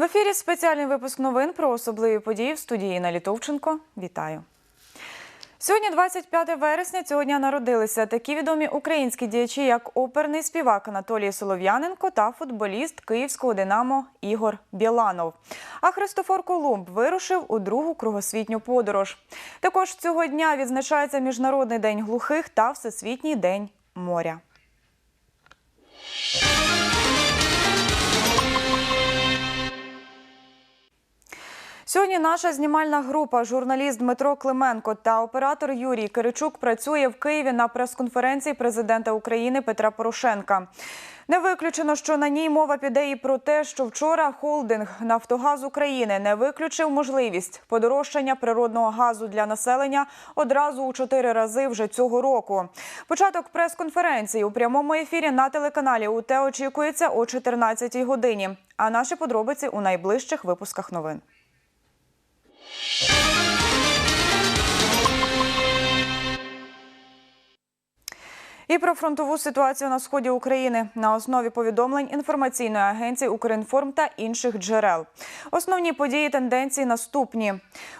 В ефірі спеціальний випуск новин про особливі події в студії Інна Літовченко. Вітаю. Сьогодні, 25 вересня, цього дня народилися такі відомі українські діячі, як оперний співак Анатолій Солов'яненко та футболіст київського Динамо Ігор Біланов. А Христофор Колумб вирушив у другу кругосвітню подорож. Також цього дня відзначається Міжнародний день глухих та Всесвітній день моря. Сьогодні наша знімальна група, журналіст Дмитро Клименко та оператор Юрій Киричук працює в Києві на прес-конференції президента України Петра Порошенка. Не виключено, що на ній мова піде і про те, що вчора холдинг Нафтогаз України не виключив можливість подорожчання природного газу для населення одразу у чотири рази вже цього року. Початок прес-конференції у прямому ефірі на телеканалі УТ очікується о 14-й годині. А наші подробиці у найближчих випусках новин. І про фронтову ситуацію на сході України на основі повідомлень інформаційної агенції Укрінформ та інших джерел. Основні події тенденції наступні: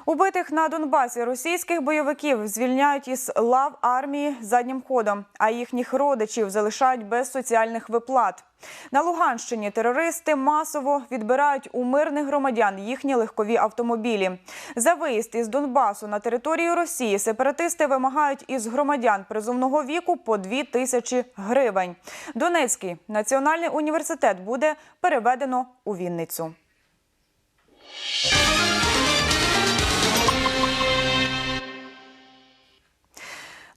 убитих на Донбасі російських бойовиків звільняють із лав армії заднім ходом, а їхніх родичів залишають без соціальних виплат. На Луганщині терористи масово відбирають у мирних громадян їхні легкові автомобілі. За виїзд із Донбасу на територію Росії сепаратисти вимагають із громадян призовного віку по 2 тисячі гривень. Донецький національний університет буде переведено у Вінницю.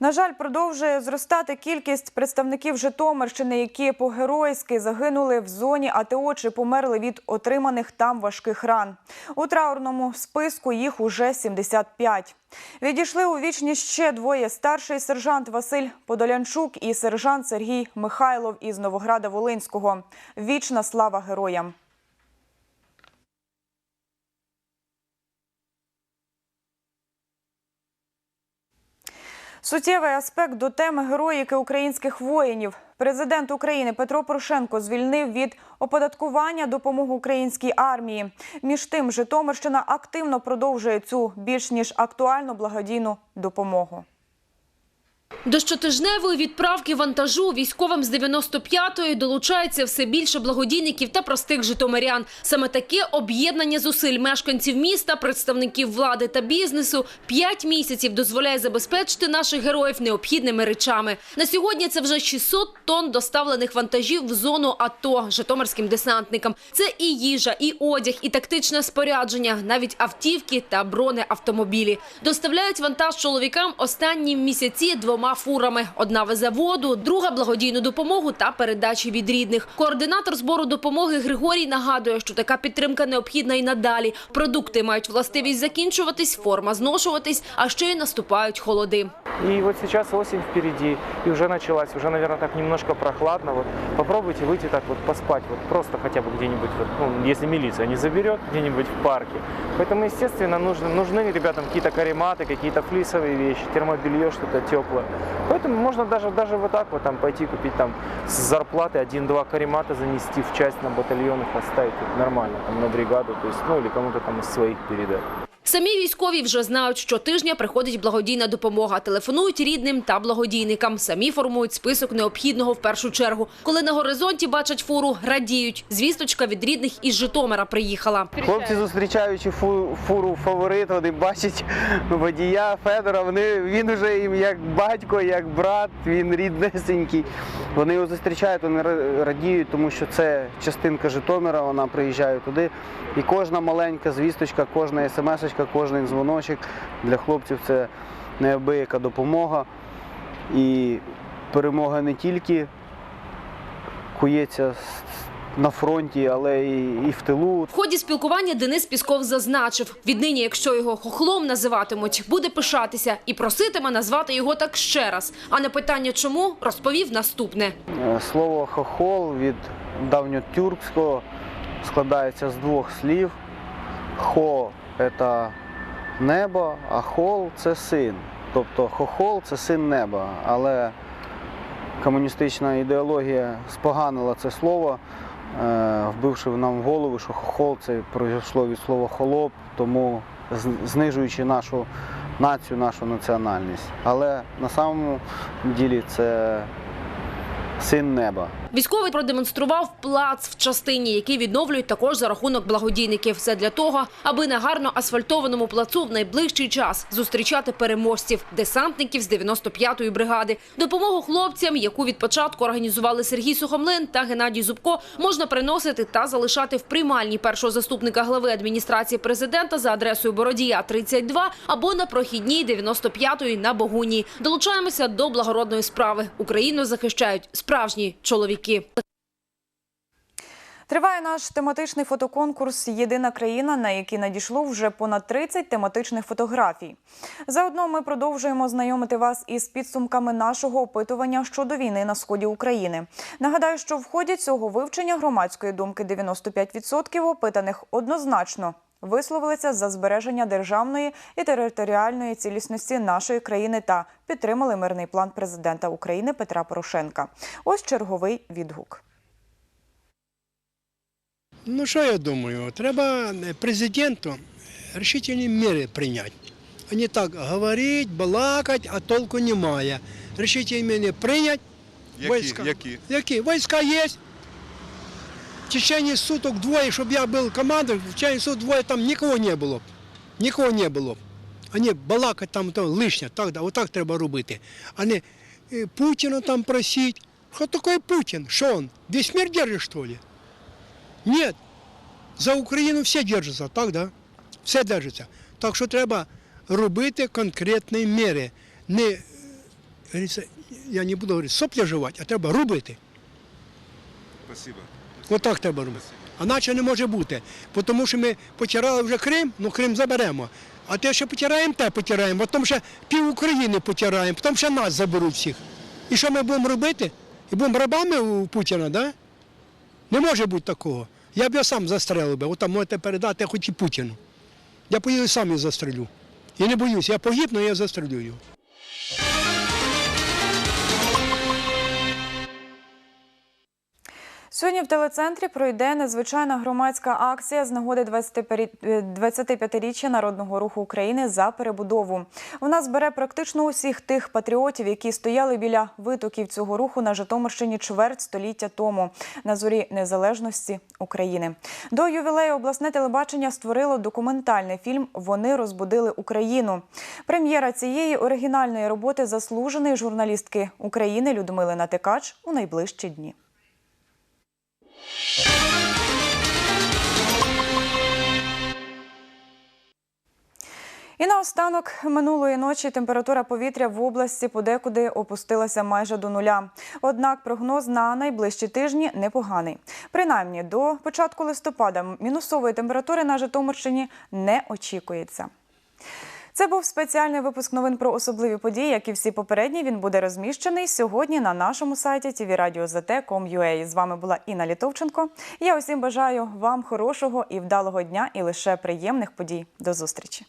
На жаль, продовжує зростати кількість представників Житомирщини, які по-геройськи загинули в зоні АТО чи померли від отриманих там важких ран. У траурному списку їх уже 75. Відійшли у вічність ще двоє: старший сержант Василь Подолянчук і сержант Сергій Михайлов із Новограда Волинського. Вічна слава героям. Суттєвий аспект до теми героїки українських воїнів. Президент України Петро Порошенко звільнив від оподаткування допомогу українській армії. Між тим, Житомирщина активно продовжує цю більш ніж актуальну благодійну допомогу. До щотижневої відправки вантажу військовим з 95-ї долучається все більше благодійників та простих житомирян. Саме таке об'єднання зусиль мешканців міста, представників влади та бізнесу п'ять місяців дозволяє забезпечити наших героїв необхідними речами. На сьогодні це вже 600 тонн доставлених вантажів в зону АТО житомирським десантникам. Це і їжа, і одяг, і тактичне спорядження, навіть автівки та бронеавтомобілі. Доставляють вантаж чоловікам останні місяці двома фурами. Одна везе воду, друга благодійну допомогу та передачі від рідних. Координатор збору допомоги Григорій нагадує, що така підтримка необхідна і надалі. Продукти мають властивість закінчуватись, форма зношуватись, а ще й наступають холоди. И вот сейчас осень впереди, и уже началась, уже, наверное, так немножко прохладно. Вот попробуйте выйти так вот поспать, вот просто хотя бы где-нибудь, вот, ну, если милиция не заберет, где-нибудь в парке. Поэтому, естественно, нужны, нужны ребятам какие-то карематы, какие-то флисовые вещи, термобелье, что-то теплое. Поэтому можно даже, даже вот так вот там пойти купить там с зарплаты один-два каремата занести в часть на батальон их оставить вот, нормально, там, на бригаду, то есть, ну, или кому-то там из своих передать. Самі військові вже знають, що тижня приходить благодійна допомога. Телефонують рідним та благодійникам. Самі формують список необхідного в першу чергу. Коли на горизонті бачать фуру, радіють. Звісточка від рідних із Житомира приїхала. Хлопці, зустрічаючи фу- фуру фаворит, вони бачать водія Федора. Вони він уже їм як батько, як брат, він ріднесенький. Вони його зустрічають, вони радіють, тому що це частинка Житомира. Вона приїжджає туди. І кожна маленька звісточка, кожна смс-очка, кожен дзвоночок для хлопців це неабияка допомога. І перемога не тільки кується на фронті, але і, і в тилу. В ході спілкування Денис Пісков зазначив, віднині, якщо його хохлом називатимуть, буде пишатися і проситиме назвати його так ще раз. А на питання чому розповів наступне. Е, Слово хохол від давньотюркського складається з двох слів. Хо це небо, а хол це син. Тобто хохол це син неба. Але комуністична ідеологія споганила це слово, е, вбивши нам в голову, що хохол це пройшло від слова холоп, тому знижуючи нашу націю, нашу національність. Але на самому ділі це син неба. Військовий продемонстрував плац в частині, який відновлюють також за рахунок благодійників. Все для того, аби на гарно асфальтованому плацу в найближчий час зустрічати переможців, десантників з 95-ї бригади. Допомогу хлопцям, яку від початку організували Сергій Сухомлин та Геннадій Зубко, можна приносити та залишати в приймальні першого заступника глави адміністрації президента за адресою Бородія 32 або на прохідній 95-ї на Богуні. Долучаємося до благородної справи. Україну захищають справжні чоловіки. Триває наш тематичний фотоконкурс Єдина країна, на який надійшло вже понад 30 тематичних фотографій. Заодно ми продовжуємо знайомити вас із підсумками нашого опитування щодо війни на сході України. Нагадаю, що в ході цього вивчення громадської думки 95% опитаних однозначно висловилися за збереження державної і територіальної цілісності нашої країни та підтримали мирний план президента України Петра Порошенка. Ось черговий відгук. Ну що я думаю, треба президенту рішительні міри прийняти. А не так говорити, балакати, а толку немає. Рішительні міри прийняти. Які? Які? Які? Війська є. В течение суток двоє, щоб я був командир, в течение суток двоє там нікого не було. Нікого не було. А не балакати там, там лишнє, так, да, отак треба робити. А не Путіна там просити. Що таке Путін? Що він? Весь мир держить, що ли? Ні. За Україну всі держаться, так, да? Все держиться. Так що треба робити конкретні міри. Не, е, я не буду говорити, сопля жувати, а треба робити. Спасибо. Отак треба робити. А наче не може бути. Тому що ми потирали вже Крим, ну Крим заберемо. А те, що потираємо, те потираємо. Потім ще пів України потираємо, потім ще нас заберуть всіх. І що ми будемо робити? І будемо рабами у Путіна, да? Не може бути такого. Я б я сам застрелив би, отам можете передати хоч і Путіну. Я поїду сам і застрелю. І не боюсь, я погибну, я застрелю його. Сьогодні в телецентрі пройде незвичайна громадська акція з нагоди 25 е, 25-річчя народного руху України за перебудову. Вона збере практично усіх тих патріотів, які стояли біля витоків цього руху на Житомирщині чверть століття тому на зорі незалежності України. До ювілею обласне телебачення створило документальний фільм Вони розбудили Україну. Прем'єра цієї оригінальної роботи заслуженої журналістки України Людмили Натикач у найближчі дні. І наостанок минулої ночі температура повітря в області подекуди опустилася майже до нуля. Однак прогноз на найближчі тижні непоганий. Принаймні до початку листопада мінусової температури на Житомирщині не очікується. Це був спеціальний випуск новин про особливі події, як і всі попередні. Він буде розміщений сьогодні на нашому сайті tvradio.zt.com.ua. З вами була Інна Літовченко. Я усім бажаю вам хорошого і вдалого дня і лише приємних подій. До зустрічі.